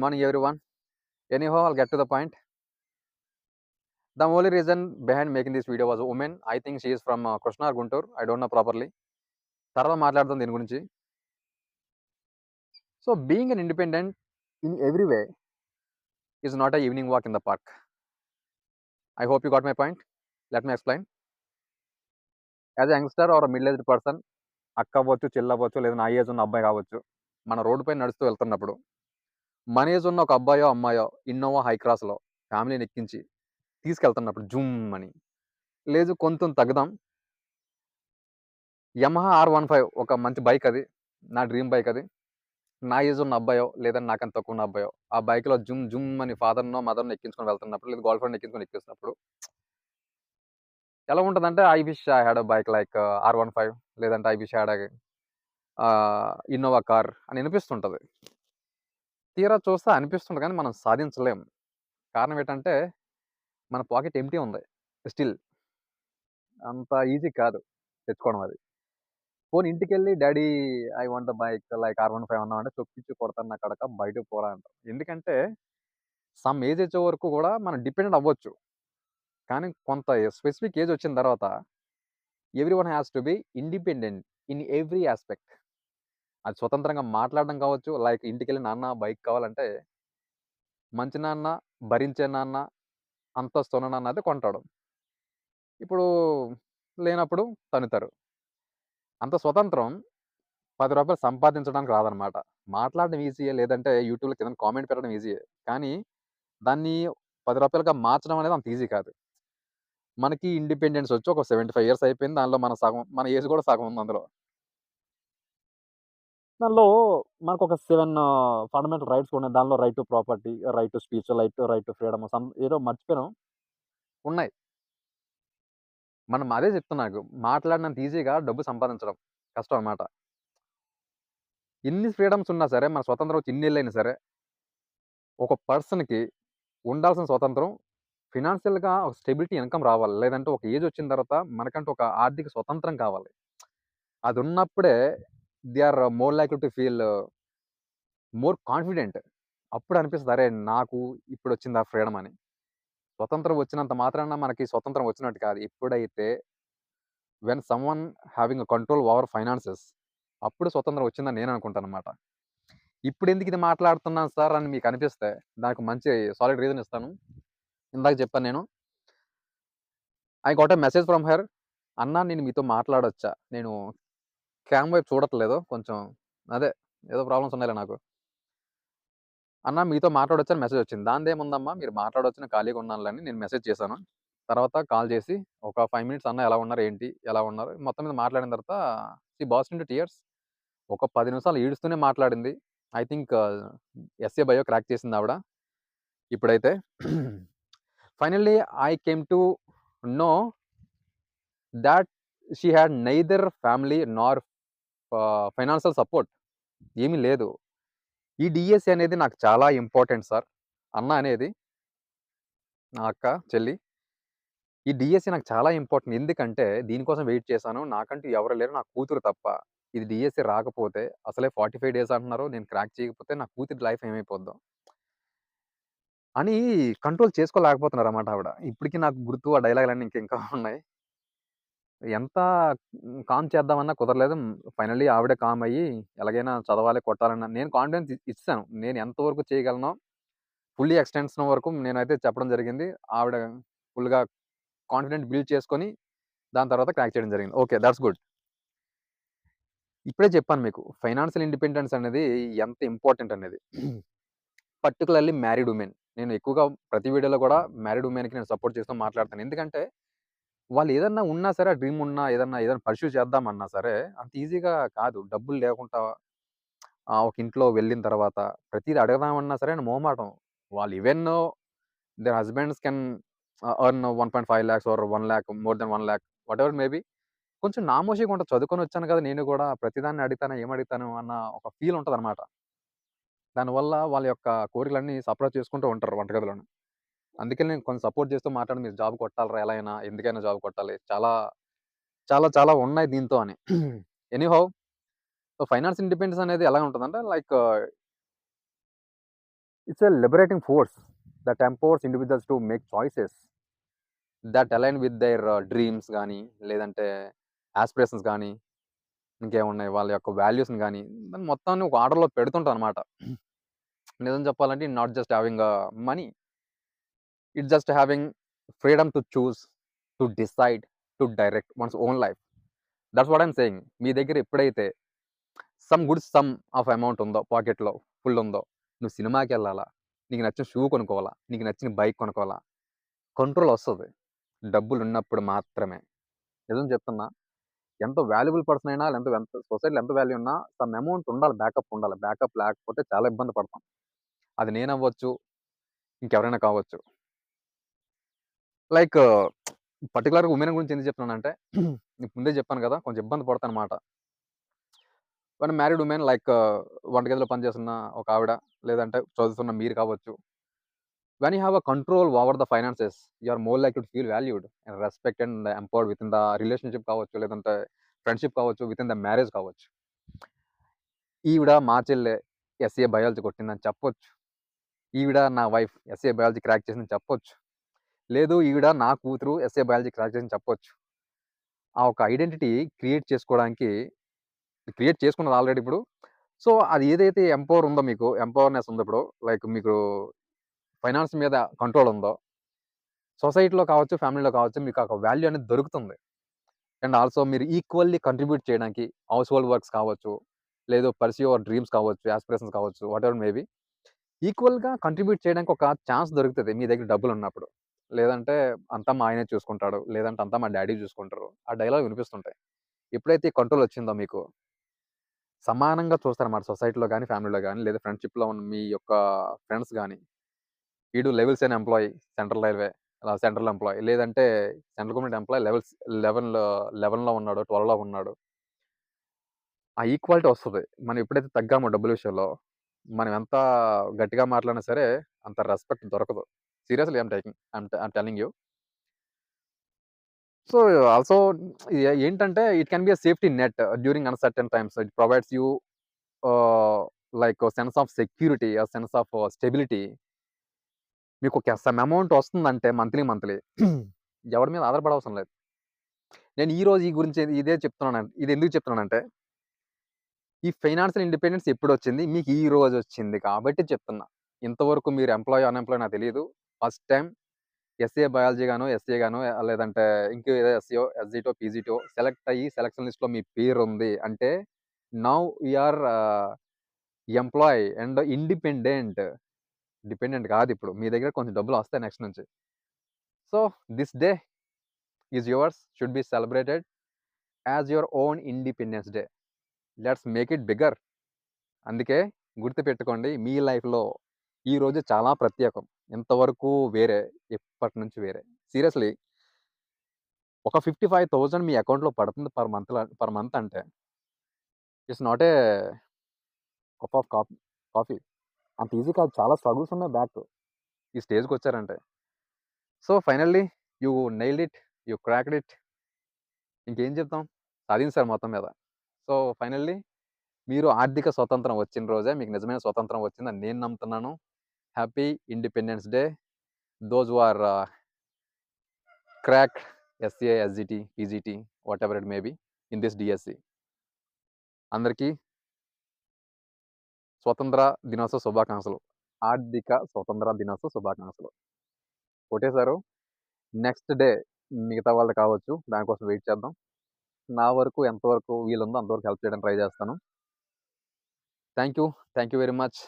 Good morning, everyone. Anyhow, I'll get to the point. The only reason behind making this video was a woman. I think she is from uh, Krishna or Guntur. I don't know properly. తర్వాత మాట్లాడదాం దీని గురించి so being an independent in every way is not a evening walk in the park I hope you got my point let me explain as youngster or middle aged person అక్క అవ్వచ్చు చెల్లవ్వచ్చు లేదా నా age ఉన్న అబ్బాయి కావచ్చు మన road పైన నడుస్తూ వెళ్తున్నప్పుడు మన ఏజ్ ఉన్న ఒక అబ్బాయో అమ్మాయో ఇన్నోవా హై క్రాస్లో ఫ్యామిలీని ఎక్కించి తీసుకెళ్తున్నప్పుడు జూమ్ అని. లేదు కొంత తగ్గుదాం. యమహా ఆర్ వన్ ఫైవ్ ఒక మంచి బైక్ అది. నా డ్రీమ్ బైక్ అది. నా ఏజ్ ఉన్న అబ్బాయో లేదా నాకంత తక్కువ ఉన్న అబ్బాయో ఆ బైక్లో జుమ్ జుమ్ అని ఫాదర్నో మదర్నో ఎక్కించుకొని వెళ్తున్నప్పుడు లేదా గర్ల్ ఫ్రెండ్ ఎక్కించుకొని ఎక్కిస్తున్నప్పుడు ఎలా ఉంటుందంటే I wish I had a bike like R one five లేదంటే I wish had Innova car అని వినిపిస్తుంటుంది తీరా చూస్తే అనిపిస్తుంది కానీ మనం సాధించలేము. కారణం ఏంటంటే మన పాకెట్ ఎంటీ ఉంది. స్టిల్. అంత ఈజీ కాదు తెచ్చుకోవడం అది. పోనీ ఇంటికి వెళ్ళి daddy I want the bike like R one five అన్నామంటే చొప్పించి కొడతాను నా బయటకు పోరా అంటాం ఎందుకంటే సమ్ ఏజ్ వచ్చే వరకు కూడా మనం డిపెండెంట్ అవ్వచ్చు. కానీ కొంత స్పెసిఫిక్ ఏజ్ వచ్చిన తర్వాత every one has to be independent in every aspect. అది స్వతంత్రంగా మాట్లాడడం కావచ్చు లైక్ ఇంటికి వెళ్ళి నాన్న బైక్ కావాలంటే మంచి నాన్న భరించే నాన్న అంతస్తున్న నాన్న అయితే కొంటాడు. ఇప్పుడు లేనప్పుడు తనుతారు అంత స్వతంత్రం పది రూపాయలు సంపాదించడానికి రాదనమాట మాట్లాడడం ఈజీయే లేదంటే యూట్యూబ్లో కింద కామెంట్ పెట్టడం ఈజీయే కానీ దాన్ని పది రూపాయలుగా మార్చడం అనేది అంత ఈజీ కాదు. మనకి ఇండిపెండెన్స్ వచ్చి ఒక సెవెంటీ ఫైవ్ ఇయర్స్ అయిపోయింది దానిలో మన సగం మన ఏజ్ కూడా సగం ఉంది అందులో. దానిలో మనకు ఒక సెవెన్ ఫండమెంటల్ రైట్స్ ఉన్నాయి. దానిలో right to property right to speech right right to freedom some ఏదో మర్చిపోయాను. ఉన్నాయి. మనం అదే చెప్తున్నాకు మాట్లాడినంత ఈజీగా డబ్బు సంపాదించడం కష్టం అన్నమాట. ఎన్ని ఫ్రీడమ్స్ ఉన్నా సరే మన స్వతంత్రం వచ్చి ఇన్ని అయినా సరే ఒక పర్సన్కి ఉండాల్సిన స్వతంత్రం ఫినాన్షియల్గా ఒక స్టెబిలిటీ ఇన్కమ్ రావాలి. లేదంటే ఒక ఏజ్ వచ్చిన తర్వాత మనకంటూ ఒక ఆర్థిక స్వతంత్రం కావాలి. అది ఉన్నప్పుడే they are more like to feel more confident అప్పుడు అనిపిస్తుంది అరే నాకు ఇప్పుడు వచ్చింది ఆ ఫ్రీడమ్ అని. స్వతంత్రం వచ్చినంత మాత్రాన మనకి స్వతంత్రం వచ్చినట్టు కాదు. ఎప్పుడైతే when someone having control over finances అప్పుడు స్వతంత్రం వచ్చిందని నేను అనుకుంటాను అనమాట ఇప్పుడు ఎందుకు ఇది మాట్లాడుతున్నాను సార్ అని మీకు అనిపిస్తే దానికి మంచి సాలిడ్ రీజన్ ఇస్తాను. ఇందాక చెప్పాను నేను. I got a message from her అన్నా నేను మీతో మాట్లాడొచ్చా? నేను క్యామ్ వైపు చూడట్లేదు. కొంచెం అదే ఏదో ప్రాబ్లమ్స్ ఉన్నాయిలే నాకు. అన్న మీతో మాట్లాడొచ్చని మెసేజ్ వచ్చింది. దాని ఏముందమ్మా? మీరు మాట్లాడొచ్చు ఖాళీగా ఉన్నానులని నేను మెసేజ్ చేశాను. తర్వాత కాల్ చేసి ఒక ఫైవ్ మినిట్స్ అన్న ఎలా ఉన్నారు ఏంటి ఎలా ఉన్నారు? మొత్తం మీద మాట్లాడిన తర్వాత సి బాస్ ఇంటూ టీయర్స్. ఒక పది నిమిషాలు ఈడుస్తూనే మాట్లాడింది. I think SA bio crack చేసింది ఆవిడ. ఇప్పుడైతే finally I came to know that she had neither family nor financial support ఏమీ లేదు. ఈ డిఎస్సి అనేది నాకు చాలా ఇంపార్టెంట్ సార్. అన్న అనేది నా అక్క చెల్లి. ఈ డిఎస్సి నాకు చాలా ఇంపార్టెంట్. ఎందుకంటే దీనికోసం వెయిట్ చేశాను. నాకంటూ ఎవరు లేరు. నా కూతురు తప్ప. ఇది డిఎస్సి రాకపోతే అసలే ఫార్టీ ఫైవ్ డేస్ అంటున్నారు. నేను క్రాక్ చేయకపోతే నా కూతురి లైఫ్ ఏమైపోద్దాం? అని కంట్రోల్ చేసుకోలేకపోతున్నారు అన్నమాట ఆవిడ. ఇప్పటికీ నాకు గుర్తు ఆ డైలాగులన్నీ ఇంకా ఇంకా ఉన్నాయి. ఎంత కామ్ చేద్దామన్నా కుదరలేదు. ఫైనల్లీ ఆవిడే కామ్ అయ్యి ఎలాగైనా చదవాలి కొట్టాలన్న నేను కాన్ఫిడెన్స్ ఇచ్చాను. నేను ఎంతవరకు చేయగలను ఫుల్లీ ఎక్స్టెన్షన్ వరకు నేనైతే చెప్పడం జరిగింది. ఆవిడ ఫుల్గా కాన్ఫిడెంట్ బిల్డ్ చేసుకొని దాని తర్వాత క్రాక్ చేయడం జరిగింది. Okay that's good. ఇప్పుడే చెప్పాను మీకు ఫైనాన్షియల్ ఇండిపెండెన్స్ అనేది ఎంత ఇంపార్టెంట్ అనేది. Particularly married women. నేను ఎక్కువగా ప్రతి వీడియోలో కూడా మ్యారీడ్ ఉమెన్కి నేను సపోర్ట్ చేస్తూ మాట్లాడతాను. ఎందుకంటే వాళ్ళు ఏదన్నా ఉన్నా సరే డ్రీమ్ ఉన్నా ఏదన్నా ఏదైనా పర్సూ చేద్దామన్నా సరే అంత ఈజీగా కాదు. డబ్బులు లేకుండా ఒక ఇంట్లో వెళ్ళిన తర్వాత ప్రతిదీ అడగదామన్నా సరే మోమాటం వాళ్ళు even their husbands can earn one point five lakhs or one lakh more than one lakh whatever maybe కొంచెం నామోషిగా ఉంటుంది చదువుకొని వచ్చాను కదా నేను కూడా ప్రతిదాన్ని అడుగుతాను ఏం అడుగుతాను అన్న ఒక ఫీల్ ఉంటుంది అనమాట దానివల్ల వాళ్ళ యొక్క కోరికలన్నీ సప్రెస్ చేసుకుంటూ ఉంటారు వంటగదిలోనే. అందుకే నేను కొంచెం సపోర్ట్ చేస్తూ మాట్లాడి మీరు జాబ్ కొట్టాలరా ఎలా అయినా ఎందుకైనా జాబ్ కొట్టాలి చాలా చాలా చాలా ఉన్నాయి దీంతో అని ఎనీహౌ సో ఫైనాన్స్ ఇండిపెండెన్స్ అనేది ఎలా ఉంటుందంటే like it's a liberating force that empowers individuals to make choices that align with their dreams కానీ లేదంటే ఆస్పిరేషన్స్ కానీ ఇంకేమున్నాయి వాళ్ళ యొక్క వాల్యూస్‌ని కానీ దాన్ని మొత్తాన్ని ఒక ఆర్డర్‌లో పెడుతుంటనమాట. నిజం చెప్పాలంటే not just having money. It just having freedom to choose, to decide, to direct one's own life. That's what I'm saying. మీ దగ్గర ఎప్పుడైతే some good some of amount ఉందో పాకెట్‌లో ఫుల్ ఉందో, నువ్వు సినిమాకి వెళ్ళాలా నీకు నచ్చిన షూ కొనుక్కోవాలా, నీకు నచ్చిన బైక్ కొనుక్కోవాలా, కంట్రోల్ వస్తుంది డబ్బులు ఉన్నప్పుడు మాత్రమే. నిజం చెప్తున్నా. ఎంత వాల్యుబుల్ పర్సన్ అయినా ఎంత ఎంత సొసైటీలో ఎంత వాల్యూ ఉన్నా సమ్ అమౌంట్ ఉండాలి. బ్యాకప్ ఉండాలి. బ్యాకప్ లేకపోతే చాలా ఇబ్బంది పడతాం. అది నేనవ్వచ్చు, ఇంకెవరైనా కావచ్చు. లైక్ పర్టికులర్గా ఉమెన్ గురించి ఎందుకు చెప్తున్నానంటే నీకు ముందే చెప్పాను కదా! కొంచెం ఇబ్బంది పడతాను అనమాట వన్ మ్యారీడ్ ఉమెన్ లైక్ వంటగదిలో పనిచేస్తున్న ఒక ఆవిడ, లేదంటే చదువుతున్న మీరు కావచ్చు. When you have a control over the finances, you are more like to feel valued and respect and empowered in the relationship కావచ్చు, లేదంటే ఫ్రెండ్‌షిప్ కావచ్చు, విత్ ఇన్ ద మ్యారేజ్ కావచ్చు. ఈవిడ మా చెల్లె ఎస్ఏ బయాలజీ కొట్టిందని చెప్పొచ్చు. ఈవిడ నా వైఫ్ ఎస్ఏ బయాలజీ క్రాక్ చేసిందని చెప్పొచ్చు. లేదు ఈవిడ నా కూతురు ఎస్ఏ బయాలజీ క్రాక్ చేసిందని చెప్పొచ్చు. ఆ ఒక ఐడెంటిటీ క్రియేట్ చేసుకోవడానికి క్రియేట్ చేసుకున్నది ఆల్రెడీ ఇప్పుడు. సో, అది ఏదైతే ఎంపవర్ ఉందో మీకు ఎంపవర్‌నెస్ ఉందో ఇప్పుడు లైక్ మీకు ఫైనాన్స్ మీద కంట్రోల్ ఉందో సొసైటీలో కావచ్చు, ఫ్యామిలీలో కావచ్చు మీకు ఒక వాల్యూ అనేది దొరుకుతుంది. అండ్ ఆల్సో మీరు ఈక్వల్లీ కంట్రిబ్యూట్ చేయడానికి హౌస్ హోల్డ్ వర్క్స్ కావచ్చు, లేదు పర్సీ యువర్ డ్రీమ్స్ కావచ్చు, యాస్పిరేషన్స్ కావచ్చు, వాట్ మే బి. ఈక్వల్‌గా కంట్రిబ్యూట్ చేయడానికి ఒక ఛాన్స్ దొరుకుతుంది మీ దగ్గర డబ్బులు ఉన్నప్పుడు లేదంటే అంతా మా ఆయనే చూసుకుంటాడు, లేదంటే అంతా మా డాడీ చూసుకుంటారు. ఆ డైలాగ్ వినిపిస్తుంటాయి. ఎప్పుడైతే ఈ కంట్రోల్ వచ్చిందో మీకు సమానంగా చూస్తారన్నమాట సొసైటీలో కానీ ఫ్యామిలీలో కానీ లేదా ఫ్రెండ్‌షిప్‌లో ఉన్న మీ యొక్క ఫ్రెండ్స్ కానీ వీడు లెవెల్స్ అయిన employee central railway central employee లేదంటే సెంట్రల్ గవర్నమెంట్ ఎంప్లాయీ లెవెల్స్ 11 11లో ఉన్నాడు, 12లో ఉన్నాడు. ఆ ఈక్వాలిటీ వస్తుంది మనం ఎప్పుడైతే తగ్గామో డబ్బుల విషయంలో, మనం ఎంత గట్టిగా మాట్లాడినా సరే అంత రెస్పెక్ట్ దొరకదు. Seriously I'm taking I'm I'm telling you. So, also ఏంటంటే it can be a safety net during uncertain times. It provides you like sense of security, a sense of stability. మీకు ఒక సమ్ అమౌంట్ వస్తుందంటే monthly, monthly ఎవరి మీద ఆధారపడవసరం లేదు. నేను ఈ రోజు ఈ గురించి ఇదే చెప్తున్నాను. ఇది ఎందుకు చెప్తున్నానంటే ఈ ఫైనాన్షియల్ ఇండిపెండెన్స్ ఎప్పుడు వచ్చింది మీకు ఈ రోజు వచ్చింది కాబట్టి చెప్తున్నా. ఇంతవరకు మీరు ఎంప్లాయీ, అన్‌ఎంప్లాయీ నాకు తెలియదు ఫస్ట్ టైం ఎస్ఏ బయాలజీ గాను ఎస్ఏ గాను లేదంటే ఇంకో ఏదో ఎస్ఈఓ ఎస్‌జిటో, పీజీటో సెలెక్ట్ అయ్యి సెలక్షన్ లిస్ట్‌లో మీ పేరు ఉంది అంటే now you are and independent. Dependent కాదు ఇప్పుడు మీ దగ్గర కొంచెం డబ్బులు వస్తాయి నెక్స్ట్ నుంచి. So, this day is yours should be celebrated as your own independence day. Let's make it bigger. అందుకే గుర్తుపెట్టుకోండి మీ లైఫ్‌లో ఈరోజు చాలా ప్రత్యేకం. ఇంతవరకు వేరే, ఎప్పటి నుంచి వేరే. సీరియస్‌లీ ఒక 55,000 మీ అకౌంట్‌లో పడుతుంది పర్ మంత్ పర్ మంత్ అంటే it's not a cup of coffee coffee. అంత ఈజీ కాదు. చాలా స్ట్రగుల్స్ ఉన్నాయి బ్యాక్. ఈ స్టేజ్కి వచ్చారంటే so, finally you nailed it. You cracked it. ఇంకేం చెప్తాం? సాధించారు మొత్తం మీద. సో, ఫైనల్లీ మీరు ఆర్థిక స్వతంత్రం వచ్చిన రోజే మీకు నిజమైన స్వతంత్రం వచ్చిందని నేను నమ్ముతున్నాను. Happy independence day. Those are crack SCI, SGT, PGT whatever it maybe in this DSC అందరికీ స్వతంత్ర దినోత్సవ శుభాకాంక్షలు. ఆర్థిక స్వతంత్ర దినోత్సవ శుభాకాంక్షలు. కొట్టేశారు. నెక్స్ట్ డే మిగతా వాళ్ళు కావచ్చు. దానికోసం వెయిట్ చేద్దాం. నా వరకు ఎంతవరకు వీలుందో అంతవరకు హెల్ప్ చేయడానికి ట్రై చేస్తాను. Thank you. Thank you very much.